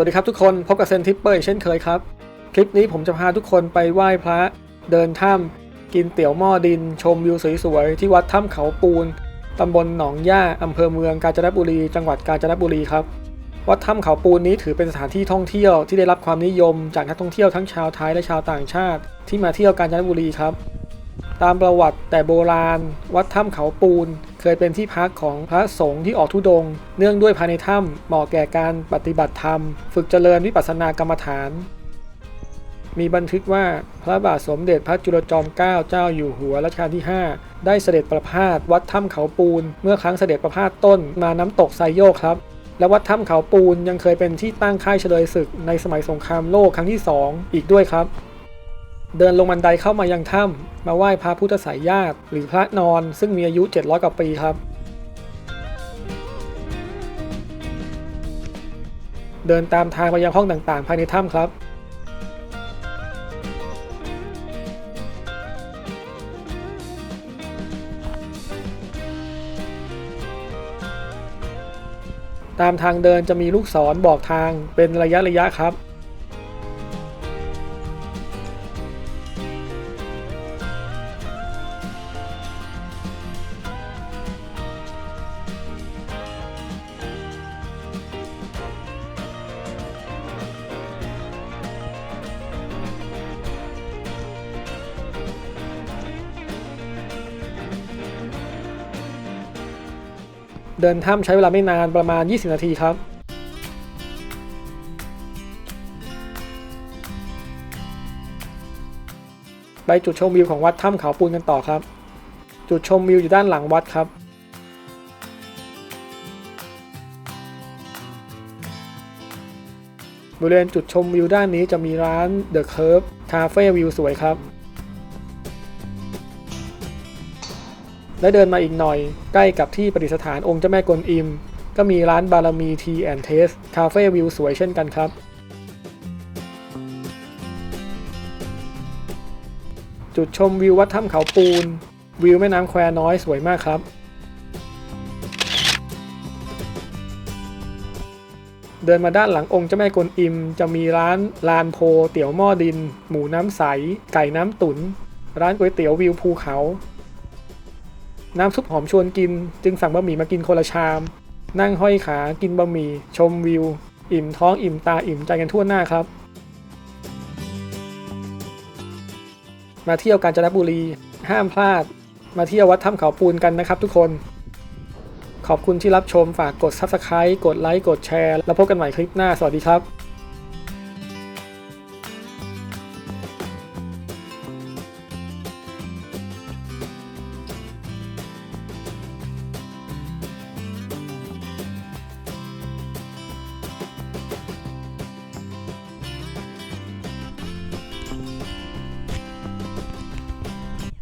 สวัสดีครับทุกคนพบกับเซนทิปเปอร์เช่นเคยครับ คลิปนี้ผมจะพาทุกคนไปไหว้พระ เดินถ้ำกินเตี๋ยวหม้อดิน ชมวิวสวยๆ ที่วัดถ้ำเขาปูนตำบลหนองย่าอำเภอเมืองกาญจนบุรี จังหวัดกาญจนบุรีครับ วัดถ้ำเขาปูนนี้ถือเป็นสถานที่ท่องเที่ยวที่ได้รับความนิยมจากนักท่องเที่ยวทั้งชาวไทยและชาวต่างชาติ ที่มาเที่ยวกาญจนบุรีครับ ตามประวัติแต่โบราณ วัดถ้ำเขาปูน เคยเป็นที่พักของพระสงฆ์ที่ออกธุดง เนื่องด้วยภายในถ้ำเหมาะแก่การปฏิบัติธรรม ฝึกเจริญวิปัสสนากรรมฐาน มีบันทึกว่าพระบาทสมเด็จพระจุลจอมเกล้าเจ้าอยู่หัวรัชกาลที่ 5 ได้เสด็จประพาสวัดถ้ำเขาปูน เมื่อครั้งเสด็จประพาสต้นมาน้ำตกไซโยกครับและวัดถ้ำเขาปูนยังเคยเป็นที่ตั้งค่ายเฉลยศึกในสมัยสงครามโลกครั้งที่สองอีกด้วยครับ เดินลงบันไดเข้ามายังถ้ำมาไหว้พระพุทธสายญาติ หรือพระนอนซึ่งมีอายุ 700 กว่าปีครับ เดินตามทางไปยังห้องต่างๆ ภายในถ้ำครับ ตามทางเดินจะมีลูกศรบอกทางเป็นระยะระยะครับ เดินถ้ำใช้เวลาไม่นานประมาณ 20 นาทีครับไปจุดชมวิวของวัดถ้ำเขาปูนกันต่อครับ จุดชมวิวอยู่ด้านหลังวัดครับ บริเวณจุดชมวิวด้านนี้จะมีร้าน The Curve Cafe วิวสวยครับ และเดินมาอีกหน่อยใกล้กับที่ประดิษฐานองค์เจ้าแม่กวนอิม ก็มีร้านบารมีทีแอนเทสคาเฟ่วิวสวยเช่นกันครับ จุดชมวิววัดถ้ำเขาปูน วิวแม่น้ำแควน้อยสวยมากครับ เดินมาด้านหลังองค์เจ้าแม่กวนอิม จะมีร้านลานโพ เตี๋ยวหม้อดิน หมูน้ำใส ไก่น้ำตุน๋นร้านก๋วยเตี๋ยววิวภูเขา น้ำซุปหอมชวนกิน จึงสั่งบะหมี่มากินคนละชาม นั่งห้อยขากินบะหมี่ชมวิว อิ่มท้องอิ่มตาอิ่มใจกันทั่วหน้าครับ มาเที่ยวกาญจนบุรี ห้ามพลาด มาเที่ยววัดถ้ำเขาปูนกันนะครับทุกคน ขอบคุณที่รับชมฝากกด Subscribe กดไลค์กดแชร์ แล้วพบกันใหม่คลิปหน้าสวัสดีครับ